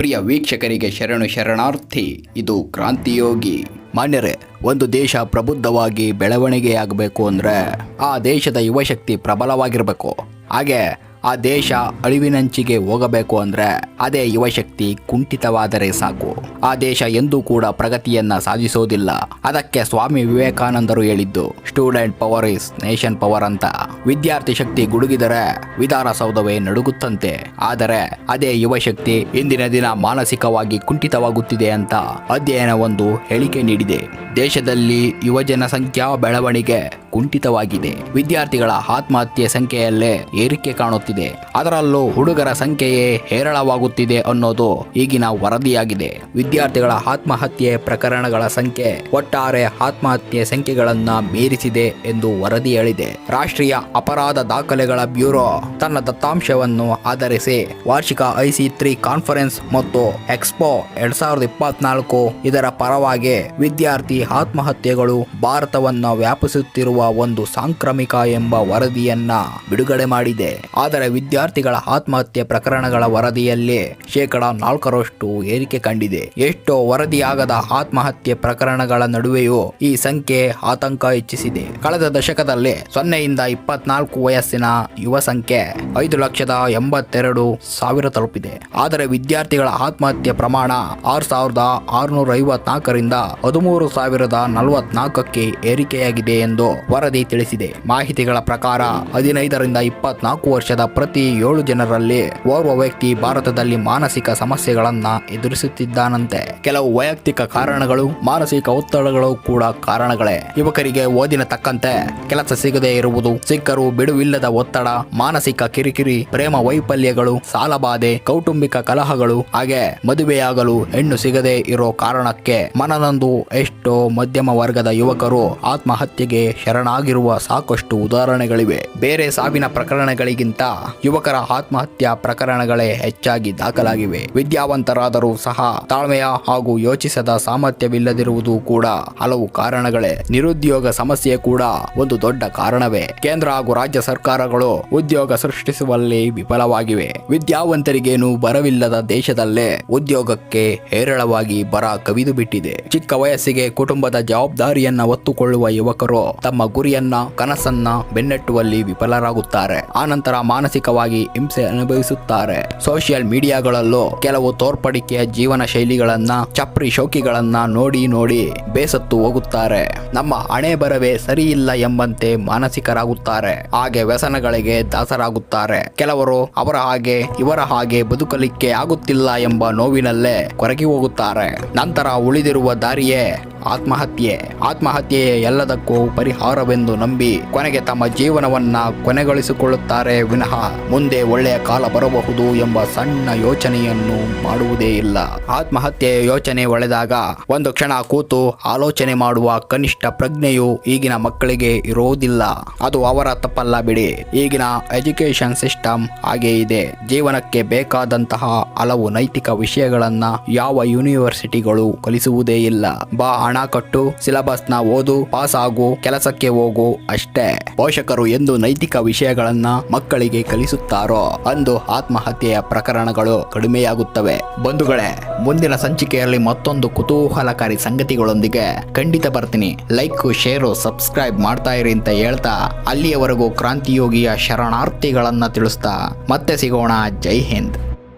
ಪ್ರಿಯ ವೀಕ್ಷಕರಿಗೆ ಶರಣು ಶರಣಾರ್ಥಿ, ಇದು ಕ್ರಾಂತಿಯೋಗಿ. ಮಾನ್ಯರೇ, ಒಂದು ದೇಶ ಪ್ರಬುದ್ಧವಾಗಿ ಬೆಳವಣಿಗೆಯಾಗಬೇಕು ಅಂದರೆ ಆ ದೇಶದ ಯುವಶಕ್ತಿ ಪ್ರಬಲವಾಗಿರಬೇಕು. ಹಾಗೆ ಆ ದೇಶ ಅಳಿವಿನಂಚಿಗೆ ಹೋಗಬೇಕು ಅಂದ್ರೆ ಅದೇ ಯುವಶಕ್ತಿ ಕುಂಠಿತವಾದರೆ ಸಾಕು. ಆ ದೇಶ ಎಂದೂ ಕೂಡ ಪ್ರಗತಿಯನ್ನ ಸಾಧಿಸೋದಿಲ್ಲ. ಅದಕ್ಕೆ ಸ್ವಾಮಿ ವಿವೇಕಾನಂದರು ಹೇಳಿದ್ದು student power is nation power ಅಂತ. ವಿದ್ಯಾರ್ಥಿ ಶಕ್ತಿ ಗುಡುಗಿದರೆ ವಿಧಾನಸೌಧವೇ ನಡುಗುತ್ತಂತೆ. ಆದರೆ ಅದೇ ಯುವಶಕ್ತಿ ಇಂದಿನ ದಿನ ಮಾನಸಿಕವಾಗಿ ಕುಂಠಿತವಾಗುತ್ತಿದೆ ಅಂತ ಅಧ್ಯಯನವೊಂದು ಹೇಳಿಕೆ ನೀಡಿದೆ. ದೇಶದಲ್ಲಿ ಯುವಜನ ಜನಸಂಖ್ಯಾ ಬೆಳವಣಿಗೆ ಕುಂಠಿತವಾಗಿದೆ. ವಿದ್ಯಾರ್ಥಿಗಳ ಆತ್ಮಹತ್ಯೆ ಸಂಖ್ಯೆಯಲ್ಲೇ ಏರಿಕೆ ಕಾಣುತ್ತಿದೆ. ಅದರಲ್ಲೂ ಹುಡುಗರ ಸಂಖ್ಯೆಯೇ ಹೇರಳವಾಗುತ್ತಿದೆ ಅನ್ನೋದು ಈಗಿನ ವರದಿಯಾಗಿದೆ. ವಿದ್ಯಾರ್ಥಿಗಳ ಆತ್ಮಹತ್ಯೆ ಪ್ರಕರಣಗಳ ಸಂಖ್ಯೆ ಒಟ್ಟಾರೆ ಆತ್ಮಹತ್ಯೆ ಸಂಖ್ಯೆಗಳನ್ನ ಮೀರಿಸಿದೆ ಎಂದು ವರದಿ ಹೇಳಿದೆ. ರಾಷ್ಟ್ರೀಯ ಅಪರಾಧ ದಾಖಲೆಗಳ ಬ್ಯೂರೋ ತನ್ನ ದತ್ತಾಂಶವನ್ನು ಆಧರಿಸಿ ವಾರ್ಷಿಕ ಐಸಿ ತ್ರೀ ಕಾನ್ಫರೆನ್ಸ್ ಮತ್ತು ಎಕ್ಸ್ಪೋ ಎರಡ್ ಸಾವಿರದ ಇಪ್ಪತ್ನಾಲ್ಕು ಇದರ ಪರವಾಗಿ ವಿದ್ಯಾರ್ಥಿ ಆತ್ಮಹತ್ಯೆಗಳು ಭಾರತವನ್ನ ವ್ಯಾಪಿಸುತ್ತಿರುವ ಒಂದು ಸಾಂಕ್ರಾಮಿಕ ಎಂಬ ವರದಿಯನ್ನ ಬಿಡುಗಡೆ ಮಾಡಿದೆ. ಆದರೆ ವಿದ್ಯಾರ್ಥಿಗಳ ಆತ್ಮಹತ್ಯೆ ಪ್ರಕರಣಗಳ ವರದಿಯಲ್ಲಿ ಶೇಕಡ ನಾಲ್ಕರಷ್ಟು ಏರಿಕೆ ಕಂಡಿದೆ. ಎಷ್ಟೋ ವರದಿಯಾಗದ ಆತ್ಮಹತ್ಯೆ ಪ್ರಕರಣಗಳ ನಡುವೆಯೂ ಈ ಸಂಖ್ಯೆ ಆತಂಕ ಹೆಚ್ಚಿಸಿದೆ. ಕಳೆದ ದಶಕದಲ್ಲಿ ಸೊನ್ನೆಯಿಂದ ಇಪ್ಪತ್ನಾಲ್ಕು ವಯಸ್ಸಿನ ಯುವ ಸಂಖ್ಯೆ ಐದು ಲಕ್ಷದ ಎಂಬತ್ತೆರಡು ಸಾವಿರ ತಲುಪಿದೆ. ಆದರೆ ವಿದ್ಯಾರ್ಥಿಗಳ ಆತ್ಮಹತ್ಯೆ ಪ್ರಮಾಣ ಆರು ಸಾವಿರದ ಆರುನೂರ ಐವತ್ನಾಲ್ಕರಿಂದ ಹದಿಮೂರು ಸಾವಿರದ ನಲವತ್ನಾಲ್ಕಕ್ಕೆ ಏರಿಕೆಯಾಗಿದೆ ಎಂದು ವರದಿ ತಿಳಿಸಿದೆ. ಮಾಹಿತಿಗಳ ಪ್ರಕಾರ ಹದಿನೈದರಿಂದ ಇಪ್ಪತ್ನಾಲ್ಕು ವರ್ಷದ ಪ್ರತಿ ಏಳು ಜನರಲ್ಲಿ ಓರ್ವ ವ್ಯಕ್ತಿ ಭಾರತದಲ್ಲಿ ಮಾನಸಿಕ ಸಮಸ್ಯೆಗಳನ್ನ ಎದುರಿಸುತ್ತಿದ್ದಾನಂತೆ. ಕೆಲವು ವೈಯಕ್ತಿಕ ಕಾರಣಗಳು, ಮಾನಸಿಕ ಒತ್ತಡಗಳು ಕೂಡ ಕಾರಣಗಳೇ. ಯುವಕರಿಗೆ ಓದಿನ ತಕ್ಕಂತೆ ಕೆಲಸ ಸಿಗದೇ ಇರುವುದು, ಸಿಕ್ಕರು ಬಿಡುವಿಲ್ಲದ ಒತ್ತಡ, ಮಾನಸಿಕ ಕಿರಿಕಿರಿ, ಪ್ರೇಮ ವೈಫಲ್ಯಗಳು ಸಾಲಬಾಧೆ ಕೌಟುಂಬಿಕ ಕಲಹಗಳು, ಹಾಗೆ ಮದುವೆಯಾಗಲು ಹೆಣ್ಣು ಸಿಗದೇ ಇರೋ ಕಾರಣಕ್ಕೆ ಮನನೊಂದು ಎಷ್ಟೋ ಮಧ್ಯಮ ವರ್ಗದ ಯುವಕರು ಆತ್ಮಹತ್ಯೆಗೆ ಶರಣಾಗಿರುವ ಸಾಕಷ್ಟು ಉದಾಹರಣೆಗಳಿವೆ. ಬೇರೆ ಸಾವಿನ ಪ್ರಕರಣಗಳಿಗಿಂತ ಯುವಕರ ಆತ್ಮಹತ್ಯಾ ಪ್ರಕರಣಗಳೇ ಹೆಚ್ಚಾಗಿ ದಾಖಲಾಗಿವೆ. ವಿದ್ಯಾವಂತರಾದರೂ ಸಹ ತಾಳ್ಮೆಯ ಹಾಗೂ ಯೋಚಿಸದ ಸಾಮರ್ಥ್ಯವಿಲ್ಲದಿರುವುದು ಕೂಡ ಹಲವು ಕಾರಣಗಳೇ. ನಿರುದ್ಯೋಗ ಸಮಸ್ಯೆ ಕೂಡ ಒಂದು ದೊಡ್ಡ ಕಾರಣವೇ. ಕೇಂದ್ರ ಹಾಗೂ ರಾಜ್ಯ ಸರ್ಕಾರಗಳು ಉದ್ಯೋಗ ಸೃಷ್ಟಿಸುವಲ್ಲಿ ವಿಫಲವಾಗಿವೆ. ವಿದ್ಯಾವಂತರಿಗೇನು ಬರವಿಲ್ಲದ ದೇಶದಲ್ಲೇ ಉದ್ಯೋಗಕ್ಕೆ ಹೇರಳವಾಗಿ ಬರ ಕವಿದು ಬಿಟ್ಟಿದೆ. ಚಿಕ್ಕ ವಯಸ್ಸಿಗೆ ಕುಟುಂಬದ ಜವಾಬ್ದಾರಿಯನ್ನ ಒತ್ತುಕೊಳ್ಳುವ ಯುವಕರು ತಮ್ಮ ಗುರಿಯನ್ನ, ಕನಸನ್ನ ಬೆನ್ನಟ್ಟುವಲ್ಲಿ ವಿಫಲರಾಗುತ್ತಾರೆ. ಆನಂತರ ಮಾನಸಿಕವಾಗಿ ಹಿಂಸೆ ಅನುಭವಿಸುತ್ತಾರೆ. ಸೋಷಿಯಲ್ ಮೀಡಿಯಾಗಳಲ್ಲೂ ಕೆಲವು ತೋರ್ಪಡಿಕೆಯ ಜೀವನ ಶೈಲಿಗಳನ್ನ, ಚಪ್ರಿ ಶೋಕಿಗಳನ್ನ ನೋಡಿ ನೋಡಿ ಬೇಸತ್ತು ಹೋಗುತ್ತಾರೆ. ನಮ್ಮ ಹಣೆ ಬರವೇ ಸರಿ ಎಂಬಂತೆ ಮಾನಸಿಕರಾಗುತ್ತಾರೆ. ಹಾಗೆ ವ್ಯಸನಗಳಿಗೆ ದಾಸರಾಗುತ್ತಾರೆ. ಕೆಲವರು ಅವರ ಹಾಗೆ ಇವರ ಹಾಗೆ ಬದುಕಲಿಕ್ಕೆ ಆಗುತ್ತಿಲ್ಲ ಎಂಬ ನೋವಿನಲ್ಲೇ ಕೊರಗಿ ಹೋಗುತ್ತಾರೆ. ನಂತರ ಉಳಿದಿರುವ ದಾರಿಯೇ ಆತ್ಮಹತ್ಯೆ. ಆತ್ಮಹತ್ಯೆಯೇ ಎಲ್ಲದಕ್ಕೂ ಪರಿಹಾರವೆಂದು ನಂಬಿ ಕೊನೆಗೆ ತಮ್ಮ ಜೀವನವನ್ನ ಕೊನೆಗೊಳಿಸಿಕೊಳ್ಳುತ್ತಾರೆ ವಿನಃ ಮುಂದೆ ಒಳ್ಳೆಯ ಕಾಲ ಬರಬಹುದು ಎಂಬ ಸಣ್ಣ ಯೋಚನೆಯನ್ನು ಮಾಡುವುದೇ ಇಲ್ಲ. ಆತ್ಮಹತ್ಯೆಯ ಯೋಚನೆ ಒಳೆದಾಗ ಒಂದು ಕ್ಷಣ ಕೂತು ಆಲೋಚನೆ ಮಾಡುವ ಕನಿಷ್ಠ ಪ್ರಜ್ಞೆಯು ಈಗಿನ ಮಕ್ಕಳಿಗೆ ಇರೋದಿಲ್ಲ. ಅದು ಅವರ ತಪ್ಪಲ್ಲ ಬಿಡಿ. ಈಗಿನ ಎಜುಕೇಶನ್ ಸಿಸ್ಟಮ್ ಹಾಗೆ ಇದೆ. ಜೀವನಕ್ಕೆ ಬೇಕಾದಂತಹ ಹಲವು ನೈತಿಕ ವಿಷಯಗಳನ್ನ ಯಾವ ಯೂನಿವರ್ಸಿಟಿಗಳು ಕಲಿಸುವುದೇ ಇಲ್ಲ. ಬಾ ಹಣ ಕಟ್ಟು ಸಿಲೆಬಸ್ನ ಓದು ಪಾಸ್ ಆಗು ಕೆಲಸಕ್ಕೆ ಹೋಗು ಅಷ್ಟೇ. ಪೋಷಕರು ಎಂದು ನೈತಿಕ ವಿಷಯಗಳನ್ನ ಮಕ್ಕಳಿಗೆ ಕಲಿಸುತ್ತಾರೋ? ಅಂದು ಆತ್ಮಹತ್ಯೆಯ ಪ್ರಕರಣಗಳು ಕಡಿಮೆಯಾಗುತ್ತವೆ. ಬಂಧುಗಳೇ, ಮುಂದಿನ ಸಂಚಿಕೆಯಲ್ಲಿ ಮತ್ತೊಂದು ಕುತೂಹಲಕಾರಿ ಸಂಗತಿಗಳೊಂದಿಗೆ ಖಂಡಿತ ಬರ್ತೀನಿ. ಲೈಕ್, ಶೇರು, ಸಬ್ಸ್ಕ್ರೈಬ್ ಮಾಡ್ತಾ ಇರಿ ಅಂತ ಹೇಳ್ತಾ ಅಲ್ಲಿಯವರೆಗೂ ಕ್ರಾಂತಿಯೋಗಿಯ ಶರಣಾರ್ಥಿಗಳನ್ನ ತಿಳಿಸ್ತಾ ಮತ್ತೆ ಸಿಗೋಣ. ಜೈ ಹಿಂದ್.